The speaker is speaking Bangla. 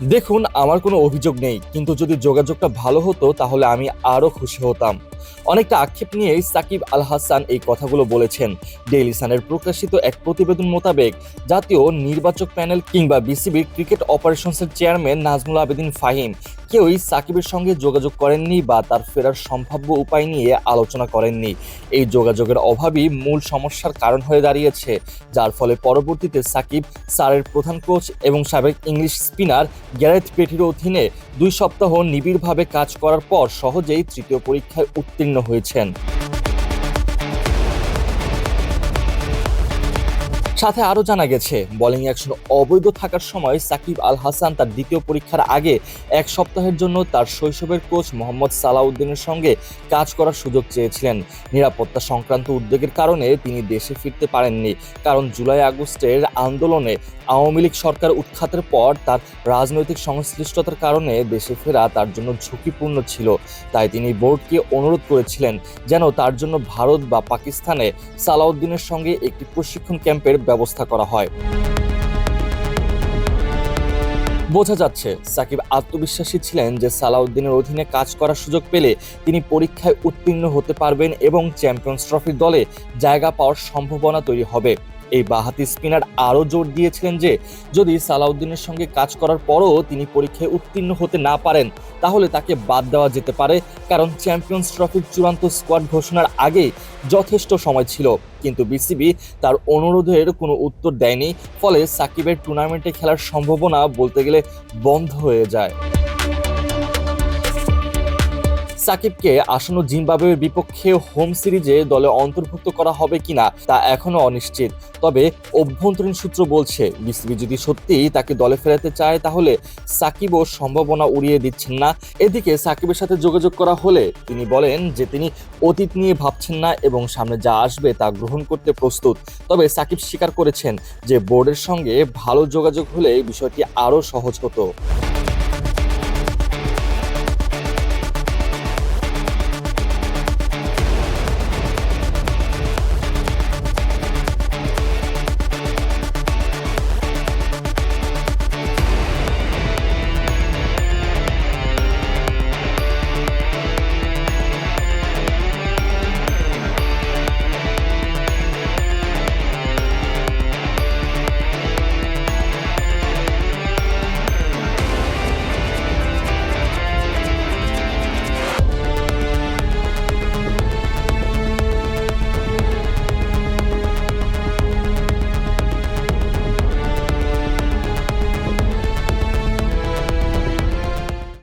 দেখুন, আমার কোনো অভিযোগ নেই, কিন্তু যদি যোগাযোগটা ভালো হতো, তাহলে আমি আরও খুশি হতাম। অনেকটা আক্ষেপ নিয়েই সাকিব আল হাসান এই কথাগুলো বলেছেন। ডেইলি সানের প্রকাশিত এক প্রতিবেদন মোতাবেক জাতীয় নির্বাচক প্যানেল কিংবা বিসিবির ক্রিকেট অপারেশনসের চেয়ারম্যান নাজমুল আবেদিন ফাহিম কেউই সাকিবের সঙ্গে যোগাযোগ করেননি বা তার ফেরার সম্ভাব্য উপায় নিয়ে আলোচনা করেননি। এই যোগাযোগের অভাবই মূল সমস্যার কারণ হয়ে দাঁড়িয়েছে, যার ফলে পরবর্তীতে সাকিব সারের প্রধান কোচ এবং সাবেক ইংলিশ স্পিনার গ্যারেথ পেটির অধীনে দুই সপ্তাহ নিবিড়ভাবে কাজ করার পর সহজেই তৃতীয় পরীক্ষায় উত্তীর্ণ হয়েছেন। সাথে আরও জানা গেছে বোলিং অ্যাকশন অবৈধ থাকার সময় সাকিব আল হাসান তার দ্বিতীয় পরীক্ষার আগে এক সপ্তাহের জন্য তার শৈশবের কোচ মোহাম্মদ সালাউদ্দিনের সঙ্গে কাজ করার সুযোগ চেয়েছিলেন। নিরাপত্তা সংক্রান্ত উদ্বেগের কারণে তিনি দেশে ফিরতে পারেননি, কারণ জুলাই আগস্টের আন্দোলনে আওয়ামী লীগ সরকার উৎখাতের পর তার রাজনৈতিক সংশ্লিষ্টতার কারণে দেশে ফেরা তার জন্য ঝুঁকিপূর্ণ ছিল। তাই তিনি বোর্ডকে অনুরোধ করেছিলেন যেন তার জন্য ভারত বা পাকিস্তানে সালাউদ্দিনের সঙ্গে একটি প্রশিক্ষণ ক্যাম্পের ব্যবস্থা করা হয়। বোঝা যাচ্ছে, সাকিব আত্মবিশ্বাসী ছিলেন যে সালাউদ্দিনের অধীনে কাজ করার সুযোগ পেলে তিনি পরীক্ষায় উত্তীর্ণ হতে পারবেন এবং চ্যাম্পিয়ন্স ট্রফির দলে জায়গা পাওয়ার সম্ভাবনা তৈরি হবে। এই বাহাতি স্পিনার আরও জোর দিয়েছিলেন যে, যদি সালাউদ্দিনের সঙ্গে কাজ করার পরও তিনি পরীক্ষায় উত্তীর্ণ হতে না পারেন, তাহলে তাকে বাদ দেওয়া যেতে পারে, কারণ চ্যাম্পিয়ন্স ট্রফির চূড়ান্ত স্কোয়াড ঘোষণার আগেই যথেষ্ট সময় ছিল। কিন্তু বিসিবি তার অনুরোধের কোনো উত্তর দেয়নি, ফলে সাকিবের টুর্নামেন্টে খেলার সম্ভাবনা বলতে গেলে বন্ধ হয়ে যায়। সাকিবকে আসন্ন জিম্বাবুয়ের বিপক্ষে হোম সিরিজে দলে অন্তর্ভুক্ত করা হবে কিনা তা এখনও অনিশ্চিত। তবে অভ্যন্তরীণ সূত্র বলছে, বিসিবি যদি সত্যিই তাকে দলে ফেরাতে চায়, তাহলে সাকিবও সম্ভাবনা উড়িয়ে দিচ্ছেন না। এদিকে সাকিবের সাথে যোগাযোগ করা হলে তিনি বলেন যে তিনি অতীত নিয়ে ভাবছেন না এবং সামনে যা আসবে তা গ্রহণ করতে প্রস্তুত। তবে সাকিব স্বীকার করেছেন যে বোর্ডের সঙ্গে ভালো যোগাযোগ হলে বিষয়টি আরও সহজ হতো।